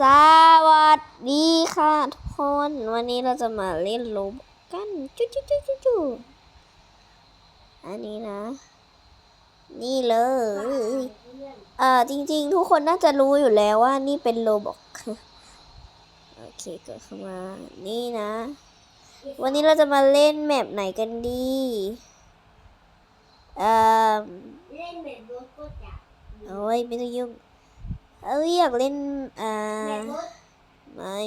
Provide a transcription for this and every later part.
สวัสดีค่ะทุกคนวันนี้เราจะมาเล่นโลบกันจุ๊จุ๊จุ๊จุ๊จุ๊อันนี้นะ นี่เลย เอ่อจริง ๆ ทุกคนน่าจะรู้อยู่แล้วว่านี่เป็นโลบอกโอเคเกิดเข้ามา นี่นะ วันนี้เราจะมาเล่นแมปไหนกันดีเอ่อเล่นแบบรถก็จับโอ้ยไม่ต้องยุ่ง เอ้ยอยากเล่นอ่าแบบรถไม่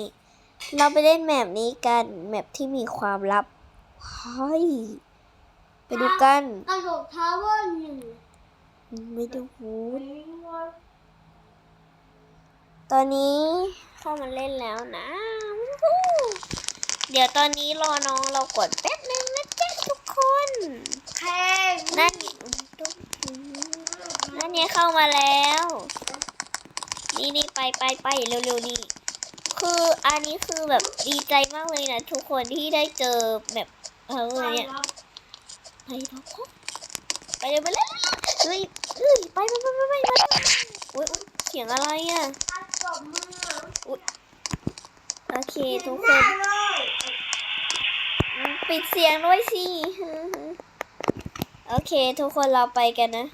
เราไปเล่นแมปนี้กันแมปที่มีความลับเฮ้ยไปดูกันกระโดดทาวเวอร์หนึ่งไม่ดูหูตอนนี้เข้ามาเล่นแล้วนะวู้ฮู้เดี๋ยวตอนนี้รอน้องเรากดแป๊บนึงนะจ๊ะทุกคนแข่งนั่นนั่นเนี่ยเข้ามาแล้วนี่นี่ ไปไปไปเร็วๆนี่คืออันนี้คือแบบดีใจมากเลยนะทุกคนที่ได้เจอแบบเออเนี่ยไปเราพบไปเลยไปเลยเฮ้ยเฮ้ยไปไปไปไปไปไปอุ้ยเสียงอะไรอะอัดตบมือโอเคทุกคนปิดเสียงด้วยสิโอเค ทุกคนเราไปกันนะ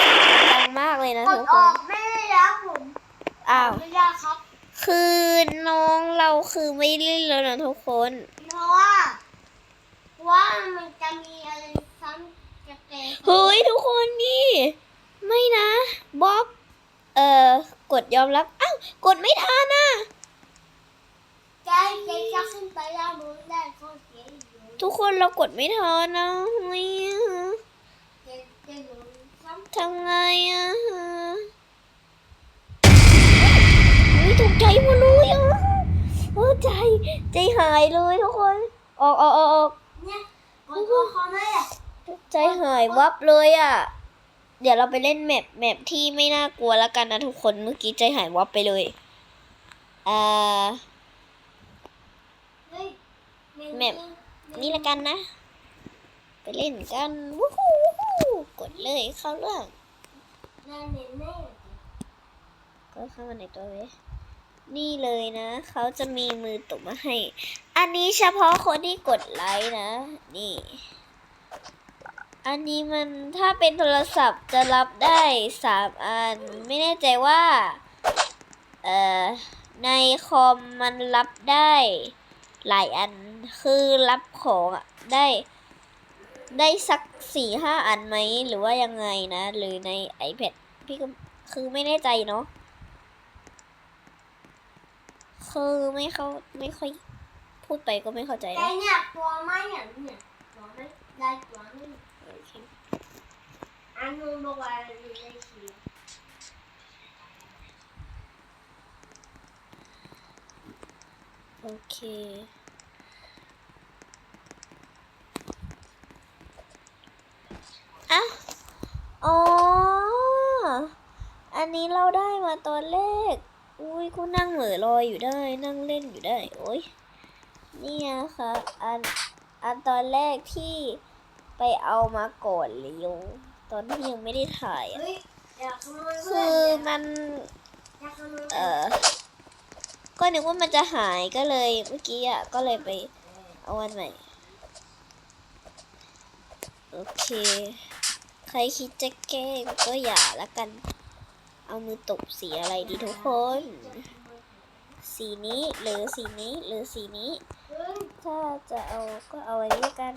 เสียงดังมากเลยนะ ก ทุ ด ก อ ค อน กไม่ได้แล้วผม อ้าวไม่ได้ครับ คือน้องเราคือไม่เล่นแล้วนะทุกคน เพราะว่าเพราะว่ามันจะมีอะไรซ้ำจะเตะเฮ้ยทุกคนนี่ ไม่นะบล็อก เอ่อกดยอมรับ อ้าว กดไม่ทันอะ ใจใจจะขึ้นไปแล้วมือได้ก็เสียอยู่ทุกคนเรากดไม่ทันนะเฮ้ยเจะจะหนุนซ้ำ ทำไงอะ เฮ้ยตกใจหมดเลยอะโอ้ใจใจหายเลยทุกคน ออกออกออกออกเนี่ยกดตัวเขาไม่ได้ใจหายวับเลยอะ เดี๋ยวเราไปเล่นแมปแมปที่ไม่น่ากลัวแล้วกันนะทุกคน เมื่อกี้ใจหายวับไปเลยอ่าเฮ้ยแมปนี่ละกันนะ ไปเล่นกันวู้ฮู้วู้ฮู้กดเลยเข้าเรื่องแน่แน่แน่ก็เข้ามาในตัวเวย นี่เลยนะ เขาจะมีมือตบมาให้ อันนี้เฉพาะคนที่กดไลค์นะ นี่ อันนี้มันถ้าเป็นโทรศัพท์จะรับได้สามอัน ไม่แน่ใจว่า เอ่อ ในคอมมันรับได้หลายอัน คือรับของได้ ได้สักสี่ห้าอันไหม หรือว่ายังไงนะ หรือใน iPad พี่ก็คือไม่แน่ใจเนาะ คือไม่เข้าไม่ค่อยพูดไปก็ไม่เข้าใจแต่นะเนี่ยตัวไม่เนี่ยเนี่ยตัวไม่ได้ตัวไม่โอเคอันนู้นบอกว่าอยู่ในเขีโอเค อะ อ๋อ อันนี้เราได้มาตอนแรก อุ้ยกูนั่งเหม่อลอยอยู่ได้ นั่งเล่นอยู่ได้ โอ้ยนี่นะคะอันอันตอนแรกที่ไปเอามาก่อนเร็วตอนที่ยังไม่ได้ถ่ายอะเฮ้ยอยากขโมยคืเพื่อนอเนี่ยมันอยากขโมยเออก็นึกว่ามันจะหายก็เลยเมื่อกี้อะก็เลยไปเอาวันใหม่ โอเค ใครคิดจะแกล้งก็อย่าละกัน เอามือตบสีอะไรดีทุกคน สีนี้หรือสีนี้หรือสีนี้ ถ้าจะเอาก็เอาไว้ด้วยกัน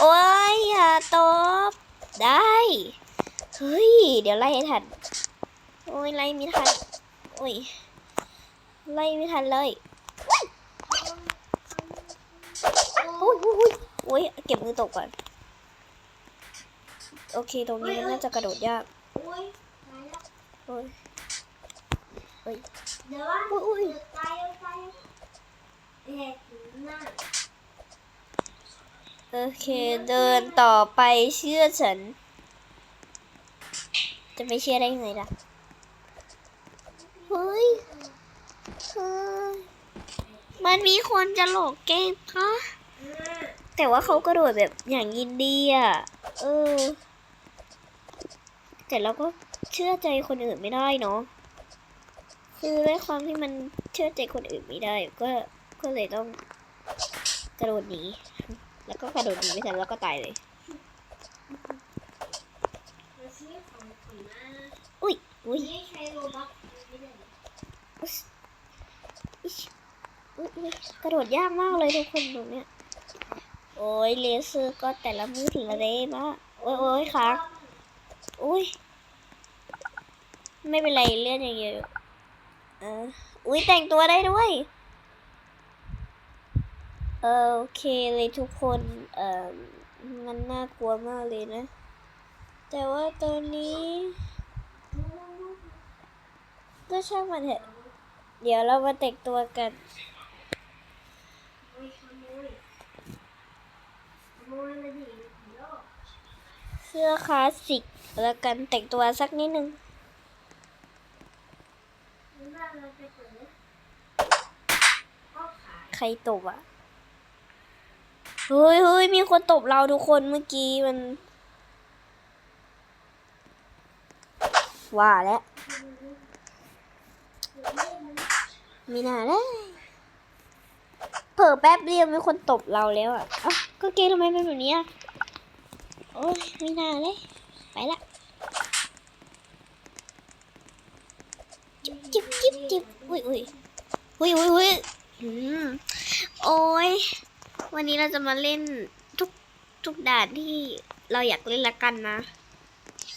โอ้ยอย่าตบ ได้ เฮ้ย เดี๋ยวไล่ให้ทัน โอ้ยไล่ไม่ทัน โอ้ย ไล่ไม่ทันเลยโอ้ยโอ้ยโอ้ยเก็บมือตกก่อน โอเค ตรงนี้มันน่าจะกระโดดยากโอ้ยตายแล้วโอ้ยโอ้ยเดี๋ยวว่าโอ้ยโอ้ยตายแล้วตายแล้วเอ๊ะหน้าโอเคเดินต่อไปเชื่อฉัน จะไม่เชื่อได้ยังไงล่ะเฮ้ยเฮ้ยมันมีคนจะหลอกแกล้งปะหน้าแต่ว่าเขากระโดดแบบอย่างยินดีอะ เออ แต่เราก็ เชื่อใจคนอื่นไม่ได้เนาะคือด้วยความที่มันเชื่อใจคนอื่นไม่ได้ ก็ก็เลยต้องกระโดดหนีแล้วก็กระโดดหนีไม่ทันแล้วก็ตายเลย อุ้ยอุ้ยกระโดดยากมากเลยทุกคนตรงเนี้ยโอ้ยเลเซอร์ก็แต่ละมือถึงละเด้มากโอ้ยโอ้ยค้างอุ้ย ไม่เป็นไรเลื่อนอย่างเดียวเอออุ้ยแต่งตัวได้ด้วย โอเคเลยทุกคนเออมันน่ากลัวมากเลยนะ แต่ว่าตอนนี้ก็ช่างมันเถอะเดี๋ยวเรามาแต่งตัวกันเสื้อคลาสสิกแล้วกันแต่งตัวสักนิดนึง นี่บ้านเราไปเปิดก็ขาย ใครตบอะ เฮ้ยเฮ้ยมีคนตบเราทุกคนเมื่อกี้มัน ว่าแล้วมีหนาแล้วเผลอแป๊บเดียวมีคนตบเราแล้วอะอ้าก็เกมทำไมเป็นแบบนี้อะ โอ้ยมีหนาเลย ไปละ จิบจิบจิบอุ้ยอุ้ยอุ้ยอุ้ยอุ้ยโอ้ยวันนี้เราจะมาเล่นทุกทุกด่านที่เราอยากเล่นละกันนะ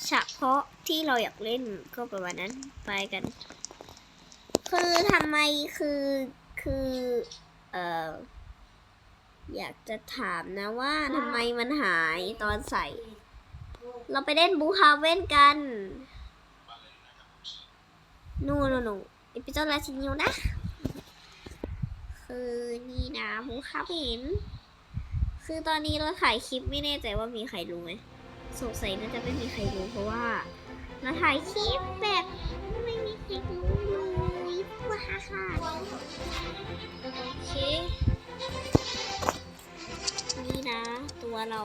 เฉพาะที่เราอยากเล่นก็ประมาณนั้นไปกัน คือทำไมคือคือเอ่ออยากจะถามนะว่าทำไมมันหายตอนใส่ เราไปเล่นบูฮาเว่นกัน นู่นนู่นอีพิโซดลาซินิวนะ คือนี่นะบูฮาเว่นคือตอนนี้เราถ่ายคลิปไม่แน่ใจว่ามีใครรู้ไหมสงสัยน่าจะไม่มีใครรู้เพราะว่าเราถ่ายคลิปแบบไม่มีใครรู้เลยว้าค่ะโอเคนี่นะ ตัวเรา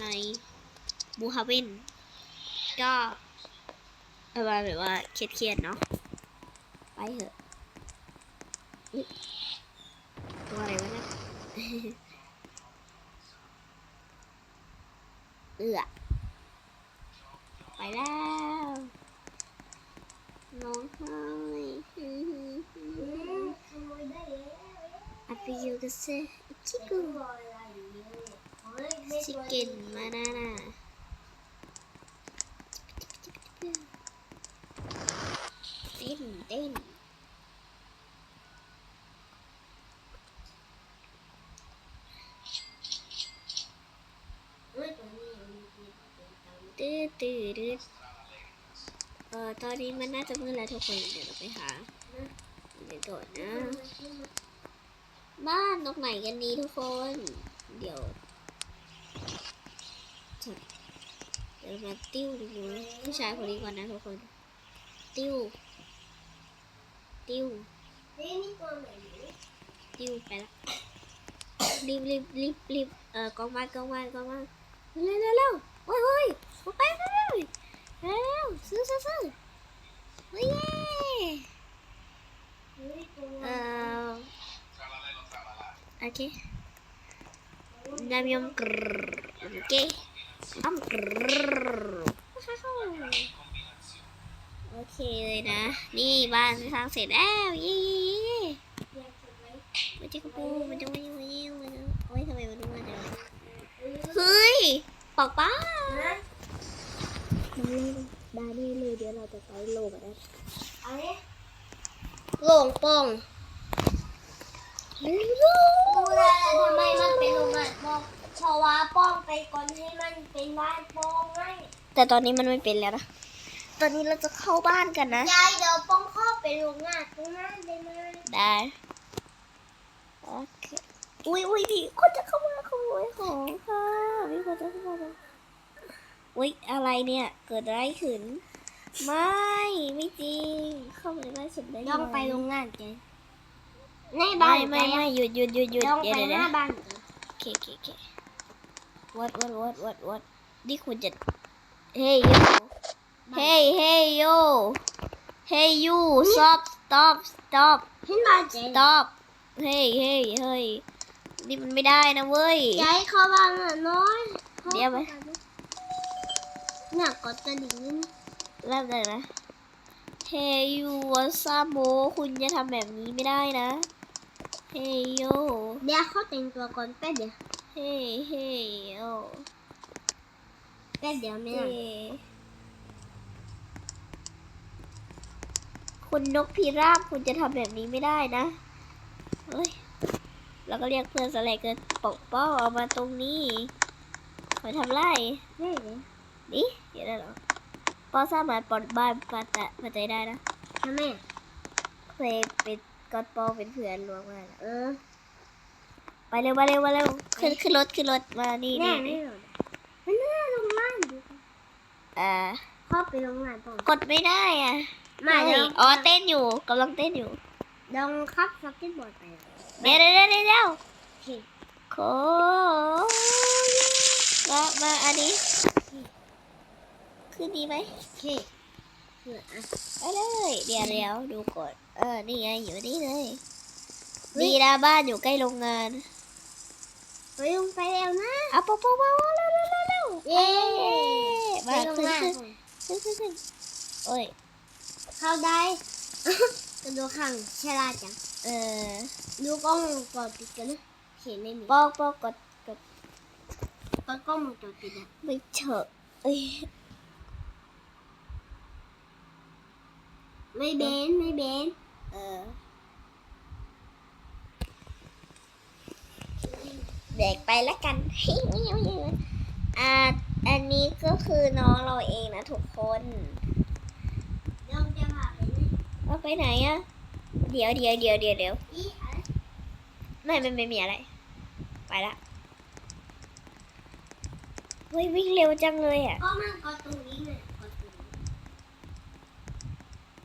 ในบูฮาเวนก็ เอามาแบบว่าเครียดๆเนาะ ไปเถอะอุ๊ยตัวอะไรวะเนะเอือไปแล้วน้องไห้อืมขโมยได้แล้วอาปิโยกเซชิกูกุอะไรเนี่ยโอ้ยไม่ชิตัวเกนมานานา เต้นตื้อตื้อตื้อเออตอนนี้มันน่าจะมืดแล้วทุกคน เดี๋ยวเราไปหาเดี๋ยวโดดนะ บ้านตรงไหนกันดีทุกคน เดี๋ยวเดี๋ยวมาติ้วดูผู้ชายคนนี้ก่อนนะทุกคน ติ้ว ติ้วเฮ้ยนี่ตัวไหนเนี่ยติ้วไปละรีบรีบรีบรีบเออกองมากองมากองมาเร็วเร็วเร็วโอ้ยโอ้ยมาไปเร็วเร็วเร็วเร็วซื้อซื้อซื้อเฮ้ยเย้เฮ้ยตัวเออโอเค Nam yum grrr. Oke. โอเคเลยนะ นี่บ้านสร้างเสร็จแล้วย้เย้เย้อยากจะไว้มันจะกระปูมันจะไม่ยังไม่ยังมันจะโอ้ยทำไมมันรู้มันจะเฮ้ยปอกป้านะน้องเล่นได้นี่เลยเดี๋ยวเราจะไปโลกันนะเอาเนี่ยโลงป่งโลดูแลทำไมมันเป็นโรงงานปองเพราะว่าป้องไปก่อนให้มันเป็นบ้านป้องไงแต่ตอนนี้มันไม่เป็นแล้วนะ ตอนนี้เราจะเข้าบ้านกันนะ ยายเดี๋ยวป้องเข้าไปโรงงานตรงนั้นได้ไหมได้ โอเค อุ้ยอุ้ยมีคนจะเข้ามาขโมยของค่ะมีคนจะเข้ามาแล้วอุ้ยอะไรเนี่ย เกิดอะไรขึ้น ไม่ ไม่จริง เข้ามาในบ้านฉันได้ต้องไปยัโรงงานแกในไม่บ้านไม่ไม่หยุดหยุดหยุดหยุดต้องเดี๋ยวไปเดี๋ยวหเดี๋ยน้าวบ้านแกโอเคโอเคโอเควัดวัดวัดวัดวัดนี่คุณจะ เฮ้ย โยเฮ้ยเฮ้ยโยเฮ้ยยู stop stop stop เห็นมาใจ stop เฮ้ยเฮ้ยเฮ้ยนี่มันไม่ได้นะเว้ย ใจเขาบ้างอะน้อยเดี๋ยวไปเนี่ยกดกระดิ่งนี่นะเริ่มเลยนะเฮยูวาซาโบคุณจะทำแบบนี้ไม่ได้นะเฮโยเดี๋ยวเขาแต่งตัวก่อนแป๊บเดียวเฮเฮโยแป๊บเดียวไม่เฮได้ คุณนกพิราบคุณจะทำแบบนี้ไม่ได้นะเฮ้ยแล้วก็เรียกเพื่อนสไลเกินปกป้องออกมาตรงนี้คอยทำไรได้เลยนี่เดี๋ยวได้เหรอปอสามารถปลดบ้านปาตะปาใจได้นะทำไมอะเคยเป็นกอดปอเป็นเพื่อนรวมกันอะเออ ไปเร็วมาเร็วมาเร็วขึ้นขึ้นรถขึ้นรถมานี่แน่นี่ไม่นี่หรอกมันน่าลงล่างดูอ่าเข้าไปลงล่างก่อนกดไม่ได้อะ มาเฮ้เดี๋ยยวอ๋อเต้นอยู่กำลังเต้นอยู่ลองขับสเก็ตบอร์ดไปเดี๋ยวเดี๋ยวเดี๋ยวเดี๋ยวโอเคโคมามาอันนี้ขึ้นดีไหมโอเคคืออะไปเลยเดี๋ยวเดี๋ยวดูก่อนเออนี่ไงอยู่นี่เลยดีนะบ้านอยู่ใกล้โรงงานไปลงไปแล้วนะเอาปะปะปะเร็วเร็วเร็วเร็วเย้มาไปลงขึ้นล่างขึ้นขึ้นขึ้นขึ้นโอ้ย เข้าได้กระโดดข้างฉลาดจัง เออ ดูกล้องวงจรปิดกันนะเห็นไม่มีปอกปอกกดกดก็กล้องวงจรปิดอะไม่เถอะเอ้ยไม่เบนไม่เบนเออ เด็กไปแล้วกันอ่าอันนี้ก็คือน้องเราเองนะทุกคน ลองจะพาไปนี่ เอาไปไหนอะเดี๋ยวเดี๋ยวเดี๋ยวเดี๋ยวเดี๋ยวอีอะไรไม่ไม่ไม่มีอะไร ไปละเฮ้ยวิ่งเร็วจังเลยอะก็มันก็ตรงนี้เลยก็ตรงนี้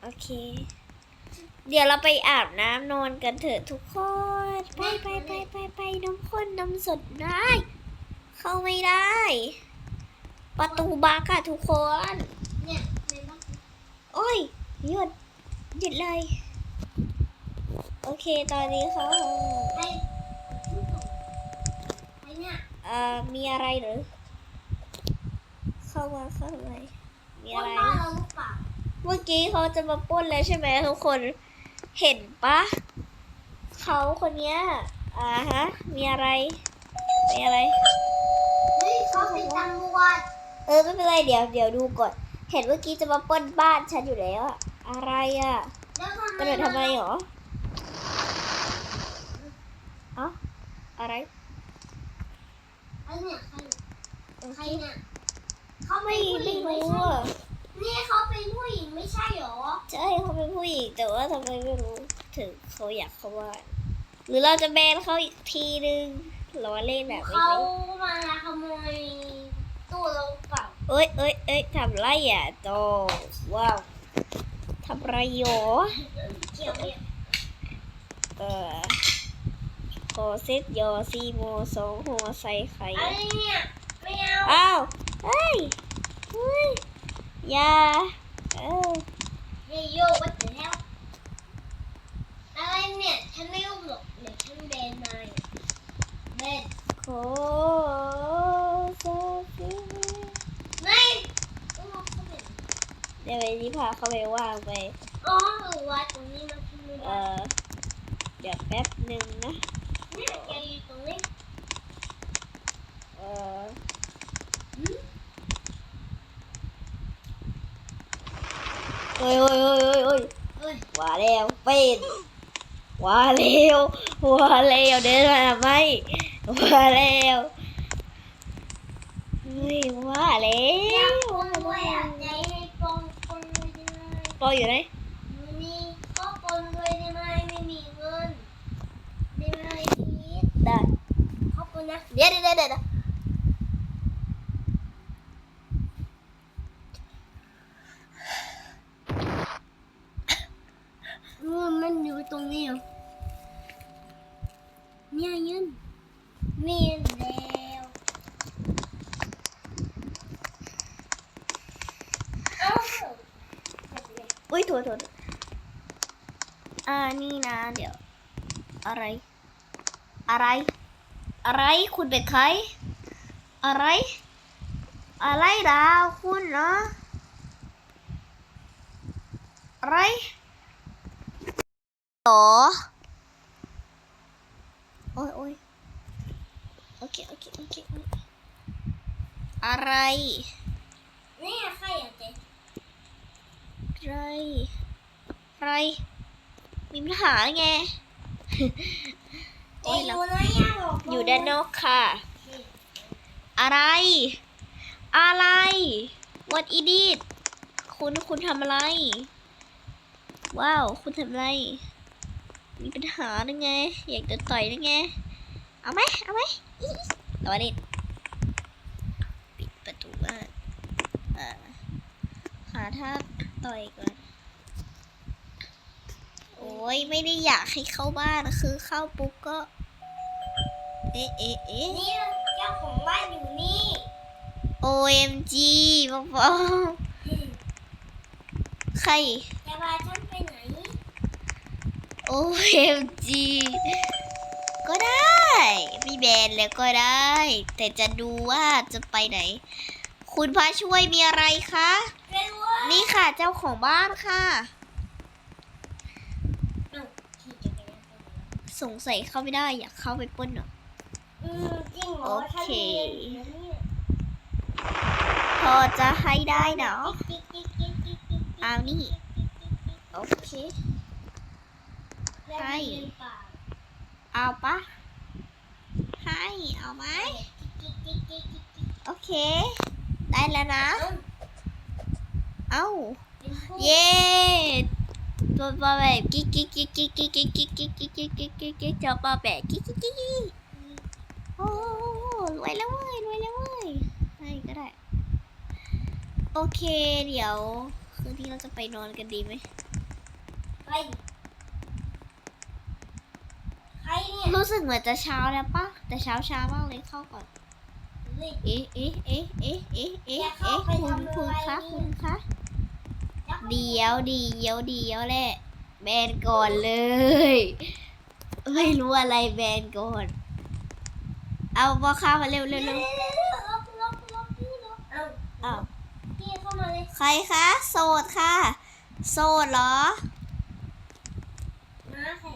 โอเค เดี๋ยวเราไปอาบน้ำนอนกันเถอะทุกคน ไปไปไปไปไปน้ำข้นน้ำสดได้ เข้าไม่ได้ ประตูบักอะทุกคน เนี่ยในบ้านโอ้ยหยุด หยุดเลย โอเคตอนนี้เขาไอ้ไอ้เนี่ยเอ่อมีอะไรหรือ เข้ามาเข้ามามีคอะนไรบ้านเราหรือเปล่าเมื่อกี้เขาจะมาปล้นแล้วใช่ไหมทุกคนเห็นปะเขาคนเนี้ยอ่าฮะ มีอะไร มีอะไรเฮ้ยเขาเป็นตำรวจเออไม่เป็นไรเดี๋ยวเดี๋ยวดูก่อน เห็นเมื่อกี้จะมาปล้นบ้านฉันอยู่แล้วอะ อะไรอะแล้วทำไมกระโดดทำไมหรอเอ้าอะไรไอ้เนี่ยใครใครเนี่ยเขาไม่เป็นผู้หไม่ญิงไม่รู้ใช่อะนี่เขาเป็นผู้หญิงไม่ใช่หรอ ใช่เขาเป็นผู้หญิงแต่ว่าทำไมไม่รู้ถึงเขาอยากเข้าบ้านหรือเราจะแบนเขาอีกทีนึงล้อเล่นแบบไม่เขารู้มาขโมยตู้เราเปล่าเอ้ยเอ้ยเอ้ยทำไรอะโตว้าว ทำไรโยเกี่ยวเนี่ยเออขอเซตยอซีโมสองหัวใส่ไข่อะไรเนี่ยไม่เอาอ้าวเฮ้ยเฮ้ยอย่าเออเฮ้ยโยวัดเดี๋ยวอะไรเนี่ยฉันไม่รู้หรอกเดี๋ยวฉันเบนนายเบนขอเซต ไม่ต้องมาเข้าไป เดี๋ยวไปที่พาเขาไปว่างไปอ๋อหรือว่าตรงนี้มันขึ้นไม่เอได้อเดี๋ยวแป๊บหนึ่งนะเนี่ยแกอยู่ตรงนี้เออเฮ้ยเฮ้ยเฮ้ยเฮ้ยเฮ้ยเอ้ยว่าแล้วเป็นว่าแล้วว่าแล้วเดินมาไหมว่าแล้วเฮ้ยว่าแล้อยาว ปออยู่ไหนวันนี้ก็คนรวยได้ไหมไม่มีเงินได้ไหมพีทได้ขอบคุณนะเดี๋ยวเดี๋ยวเดี๋ยวเดี๋ยวเงินมันอยู่ตรงนี้เหรอเนี่ยเงินมีแล้วเอุ้ยโถั่วโถั่วอ่านี่นะ เดี๋ยว อะไร อะไร อะไรคุณเป็นใคร อะไร อะไรดาวคุณเนาะอะไรหรอโอ้ยโอ้ยโอเค โอเค โอเค อะไร นี่ใครอะเจ๊ ไรอะไร มีปัญหาไง โอ้เจ๊ยอเรายู่ไหนอะบอกอยู่ด้านนอกค่ะ อะไร อะไร what is it คุณคุณทำอะไร ว้าว คุณทำอะไร มีปัญหาหรือไง อยากจะต่อยหรือไง เอาไหมเอาไหมอี๋เอามาดิปิดประตูบ้านอ่าหาท่า ต่อยก่อน โอ้ยไม่ได้อยากให้เข้าบ้านคือเข้าปุ๊บก็ เอ๊ะเอ๊ะเอ๊ะนี่เจ้าของบ้านอยู่นี่ OMG บอกบอกใครจะพาฉันไปไหน OMG ก็ได้ไม่แบนแล้วก็ได้ แต่จะดูว่าจะไปไหน คุณพระช่วยมีอะไรคะเร็วเว้ย นี่ค่ะเจ้าของบ้านค่ะ เอ้าขี่จักรยานไปไหนสงสัยเข้าไม่ได้อยากเข้าไปปล้นเหรอ อืมจริงเหรอโอเคฉันเรียนอยู่นะเนี่ยพอจะให้ได้เนาะ จิ๊กจิ๊กจิ๊กจิ๊กจิ๊กจิ๊กเอานี่โอเค แล้วให้เรียนป่าเอาปะให้เอาไหมจิ๊กจิ๊กจิ๊กจิ๊กจิ๊กโอเค ได้แล้วนะ เอ้า เอ้าเป็นผู้เย้ตัวปลาแบบกิ๊กกิ๊กกิ๊กกิ๊กกิ๊กกิ๊กกิ๊กกิ๊กกิ๊กกิ๊กกิ๊กกิ๊กกิ๊กเจ้าปลาแบบกิ๊กกิ๊กกิ๊กกิ๊กโอ้รวยแล้วเว้ยรวยแล้วเว้ยให้ก็ได้ โอเคเดี๋ยว คืนนี้เราจะไปนอนกันดีไหมใครใครเนี่ยรู้สึกเหมือนจะเช้าแล้วปะแต่เช้าช้ามากเลยเข้าก่อนเฮ้ยเอ๊ะเอ๊ะเอ๊ะเอ๊ะเอ๊ะเอ๊ะอย่าเข้าเอ๊ะไปคุณทำคุณอะไรคะนี่คุณคะจักร เดียวเดียวเดียวแหละแบนก่อนเลย ไม่รู้อะไรแบนก่อน เอาบอข้ามาเร็วเร็วเร็วเอกล็อกล็อกพี่ล็อกเอาใครคะโสดค่ะ โสดเหรอน้าใคร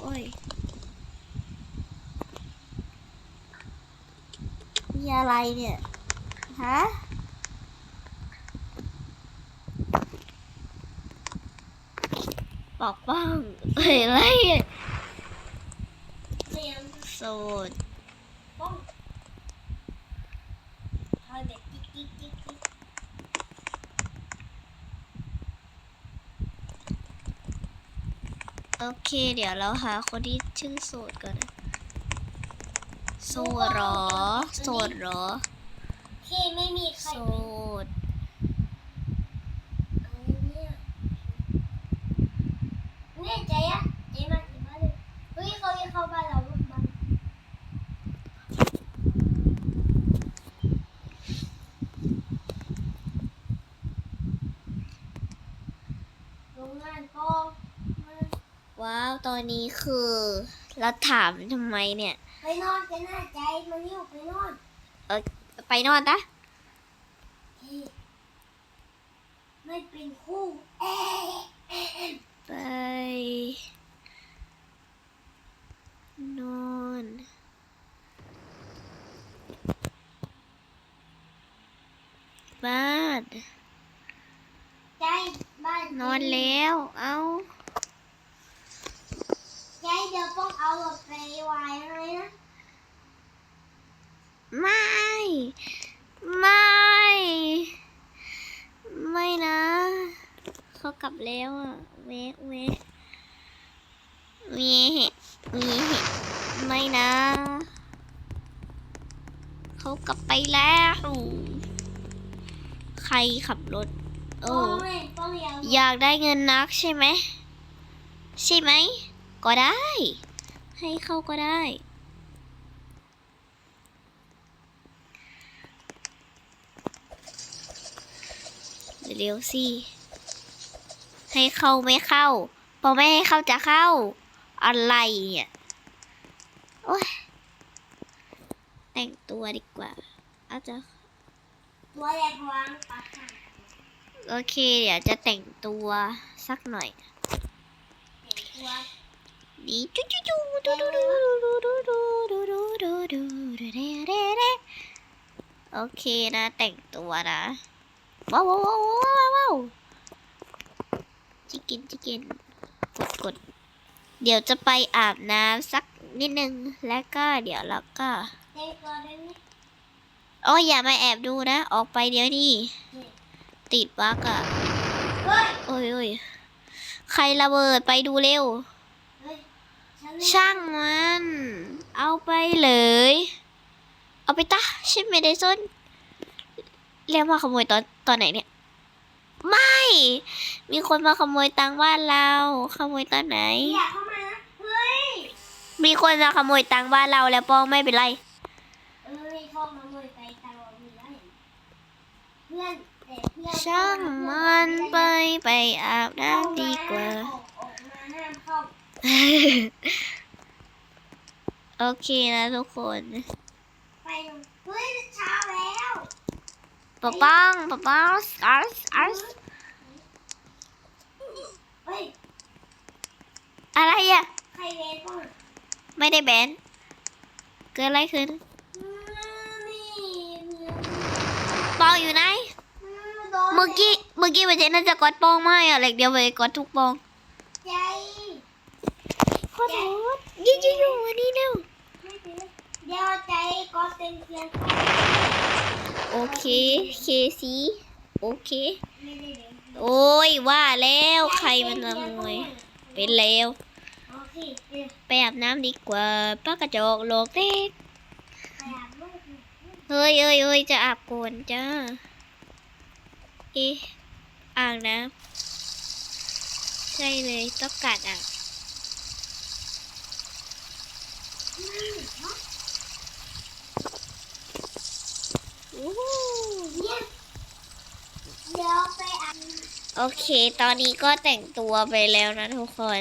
โอ้ยมีอะไรเนี่ย ฮะ ปกป้องเฮ้ยไรสูตรโอเค เดี๋ยวเราหาคนที่ชื่อสูตรก่อนสูตรหรอสูตรหรอที่ไม่มีใครสูตร แน่ใจอะใจมากที่บ้านเลยเฮ้ยเขาจะเข้าบ้านเราลูกบ้านโรงงานกองมาว้าว ตอนนี้คือเราถามทำไมเนี่ย ไปนอนกันหน้าใจมาเร็วไปนอนไปนอนนะพี่ไม่เป็นคู่เอ๊ะเอ๊ะเอ๊ะ ไป นอน บ้านใจบ้านนอนแล้ว เอาใจเดี๋ยวต้องเอารถไปไว้ให้นะ ไม่ ไม่ ไม่นะ เขากลับแล้วอะ เวะเวะเวะเวะไม่นะ เขากลับไปแล้ว ใครขับรถ โอ้องเลยป้ออยาวอยากได้เงินนักใช่ไหม ใช่ไหม ก็ได้ ให้เขาก็ได้เร็วสิ ให้เข้าไม่เข้า พอไม่ให้เข้าจะเข้า อะไรเนี่ยโอ้ยแต่งตัวดีกว่าอาจจะตัวแรกวางปากกาโอเค เดี๋ยวจะแต่งตัวสักหน่อยตัวดีจุ๊จุ๊จุ๊ดูดูดูดูดูดูดูดูดูดูดูเร่เร่เร่โอเคนะแต่งตัวนะว้าวว้าวว้าวว้าวว้าว จิกินจิกินกดกดเดี๋ยวจะไปอาบน้ำสักนิดนึง แล้วก็เดี๋ยวเราก็แต่งตัวได้ไหมโอ้ยอย่ามาแอบดูนะ ออกไปเดี๋ยวนี้ติดบั๊กอะเฮ้ยโอ้ยโอ้ยใครระเบิดไปดูเร็วเฮ้ยฉันไม่ช่างมัน เอาไปเลย เอาไปตะฉันไม่ได้ส้นเรียกมาขโมยตอนตอนไหนเนี่ย ไม่ มีคนมาขโมยตังค์บ้านเรา ขโมยตอนไหน อย่าเข้ามานะเฮ้ยมีคนมาขโมยตังค์บ้านเราแล้วป้องไม่เป็นไร เออไม่ชอบมาเลยไปตลอดมีแล้วเพื่อนแต่เพื่อนช่างมันไปไปอาบน้ำดีกว่า ออกออกมาห้ามเข้าโอเคนะทุกคน ไปลงเฮ้ยเช้าแล้ว ปะป้องปะป้องอาร์สอาร์สเฮ้ยอะไรอะใครเวรบ้างไม่ได้แบนเกิดอะไรขึ้นอืมนี่เพื่อนปองอยู่ไหนอืมโดนเมื่อกี้เมื่อกี้มันจะน่าจะกดปองไม่อะเหล็กเดียวไปกดทุกปองใจขอโทษยิ่งอยู่วันนี้เร็ เคเคซีโอเค โอ้ยว่าแล้วใครมันขโมวยเป็นแล้วไปอาบน้ำดีกว่าป้ากระจกโลกเด็กไปอาบน้ำเฮ้ยเอ้ยเอ้ยจะอาบก่อนจ้าเอ๊ะอ่างน้ำใช่เลยต้องกัดอะ อู้หู เดี๋ยวไปอาบโอเค ตอนนี้ก็แต่งตัวไปแล้วนะทุกคน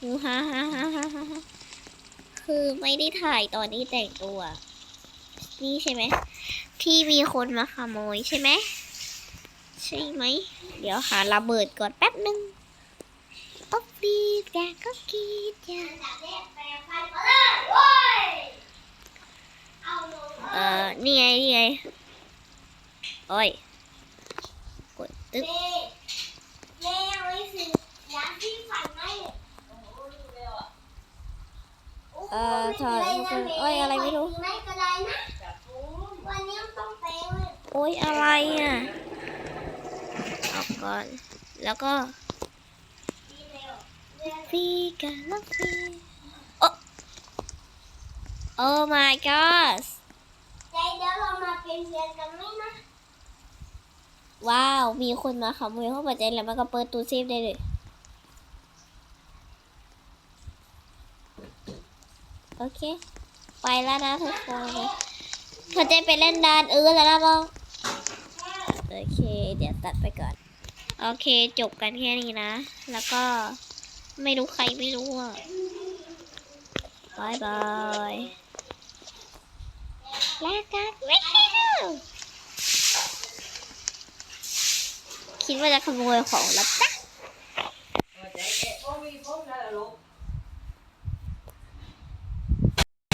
ฮูฮ่าฮ่าฮ่าฮ่าฮ่าคือไม่ได้ถ่ายตอนนี้แต่งตัว นี่ใช่ไหม ที่มีคนมาขโมยใช่ไหม ใช่ไหม เดี๋ยวหาระเบิดก่อนแป๊บนึงโอ๊บปีดแกก็กรีดจ้า เอ่อ นี่ไง นี่ไง โอ้ย กดตึ๊บเอ่อถอดโอ้ย อะไรไม่รู้ โอ้ย อะไรอะออกก่อน แล้วก็ฟีกันลักฟีโอ้ Oh my gosh เดี๋ยวเรามาเป็นเพื่อนกันไหมนะ ว้าว มีคนมาขโมยเข้ามาใจแล้วมันก็เปิดตู้เซฟได้เลย โอเค ไปแล้วนะทุกคนเธอจะไปเล่นดานเออแล้วนะบองโอเค เดี๋ยวตัดไปก่อน โอเค จบกันแค่นี้นะ แล้วก็ไม่รู้ใครไม่รู้อะบายบาย แรกกันคิดว่าจะขโมยของแล้วจ้ะ